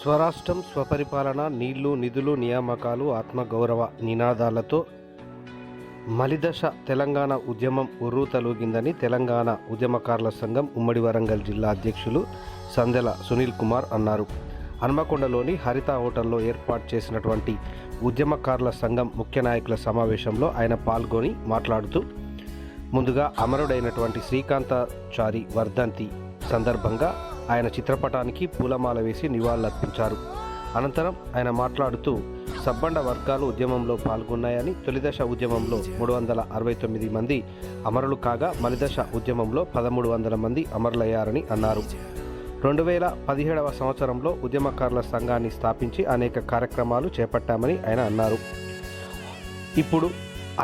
స్వరాష్ట్రం స్వపరిపాలన నీళ్ళు నిధులు నియామకాలు ఆత్మగౌరవ నినాదాలతో మలిదశ తెలంగాణ ఉద్యమం ఉర్రూతలూగిందని తెలంగాణ ఉద్యమకారుల సంఘం ఉమ్మడి వరంగల్ జిల్లా అధ్యక్షులు సందెల సునీల్ కుమార్ అన్నారు. హన్మకొండలోని హరిత హోటల్లో ఏర్పాటు చేసినటువంటి ఉద్యమకారుల సంఘం ముఖ్య నాయకుల సమావేశంలో ఆయన పాల్గొని మాట్లాడుతూ ముందుగా అమరుడైనటువంటి శ్రీకాంతాచారి వర్ధంతి సందర్భంగా ఆయన చిత్రపటానికి పూలమాల వేసి నివాళులర్పించారు. అనంతరం ఆయన మాట్లాడుతూ సబ్బండ వర్గాలు ఉద్యమంలో పాల్గొన్నాయని తొలిదశ ఉద్యమంలో మూడు వందల అరవై తొమ్మిది మంది అమరులు కాగా మలిదశ ఉద్యమంలో పదమూడు వందల మంది అమరులయ్యారని అన్నారు. రెండు వేల పదిహేడవ సంవత్సరంలో ఉద్యమకారుల సంఘాన్ని స్థాపించి అనేక కార్యక్రమాలు చేపట్టామని ఆయన అన్నారు. ఇప్పుడు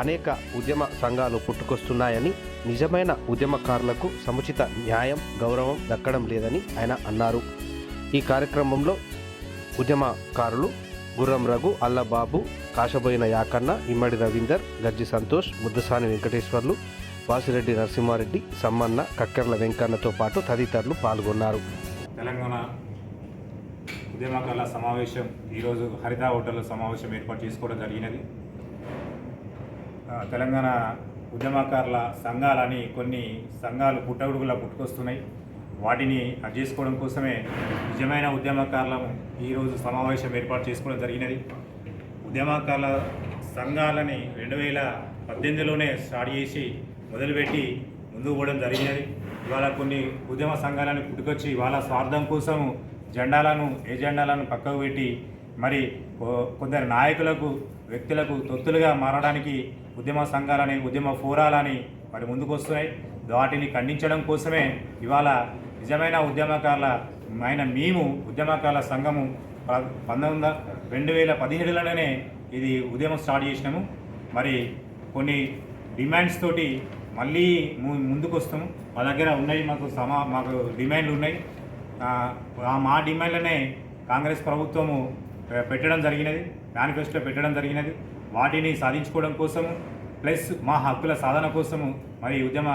అనేక ఉద్యమ సంఘాలు పుట్టుకొస్తున్నాయని నిజమైన ఉద్యమకారులకు సముచిత న్యాయం గౌరవం దక్కడం లేదని ఆయన అన్నారు. ఈ కార్యక్రమంలో ఉద్యమకారులు గుర్రం రఘు అల్లబాబు కాశబోయిన యాకన్న ఇమ్మడి రవీందర్ గజ్జి సంతోష్ ముద్దసాని వెంకటేశ్వర్లు వాసిరెడ్డి నరసింహారెడ్డి సమ్మన్న కక్కెర్ల వెంకన్నతో పాటు తదితరులు పాల్గొన్నారు. తెలంగాణ ఉద్యమకారుల సమావేశం ఈరోజు హరిత హోటల్లో సమావేశం ఏర్పాటు చేసుకోవడం జరిగినది. తెలంగాణ ఉద్యమకారుల సంఘాలని కొన్ని సంఘాలు పుట్టగుడుగులా పుట్టుకొస్తున్నాయి. వాటిని అది చేసుకోవడం కోసమే నిజమైన ఉద్యమకారులను ఈరోజు సమావేశం ఏర్పాటు చేసుకోవడం జరిగినది. ఉద్యమకారుల సంఘాలని రెండు వేల పద్దెనిమిదిలోనే స్టార్ట్ చేసి మొదలుపెట్టి ముందుకు పోవడం జరిగినది. ఇవాళ కొన్ని ఉద్యమ సంఘాలను పుట్టుకొచ్చి వాళ్ళ స్వార్థం కోసం జెండాలను ఎజెండాలను పక్కకు పెట్టి మరి కొ- కొందరు నాయకులకు వ్యక్తులకు తొత్తులుగా మారడానికి ఉద్యమ సంఘాలని ఉద్యమ ఫోరాలని మరి ముందుకు వస్తున్నాయి వాటిని ఖండించడం కోసమే ఇవాళ నిజమైన ఉద్యమకారుల ఆయన మేము ఉద్యమకారుల సంఘము పంతొమ్మిది రెండు వేల పదిహేడులోనే ఇది ఉద్యమం స్టార్ట్ చేసినాము. మరి కొన్ని డిమాండ్స్ తోటి మళ్ళీ ముందుకు వస్తాము మా దగ్గర ఉన్నాయి మాకు సమా మాకు డిమాండ్లు ఉన్నాయి. ఆ, మా డిమాండ్లనే కాంగ్రెస్ ప్రభుత్వము పెట్టడం జరిగినది మేనిఫెస్టో పెట్టడం జరిగినది. వాటిని సాధించుకోవడం కోసము ప్లస్ మా హక్కుల సాధన కోసము మరి ఉద్యమ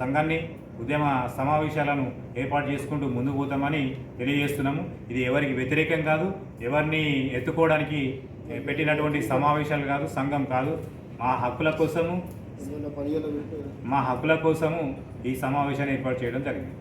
సంఘాన్ని ఉద్యమ సమావేశాలను ఏర్పాటు చేసుకుంటూ ముందుకు పోతామని తెలియజేస్తున్నాము. ఇది ఎవరికి వ్యతిరేకం కాదు ఎవరిని ఎత్తుకోవడానికి పెట్టినటువంటి సమావేశాలు కాదు సంఘం కాదు. మా హక్కుల కోసము మా హక్కుల కోసము ఈ సమావేశాన్ని ఏర్పాటు చేయడం జరిగింది.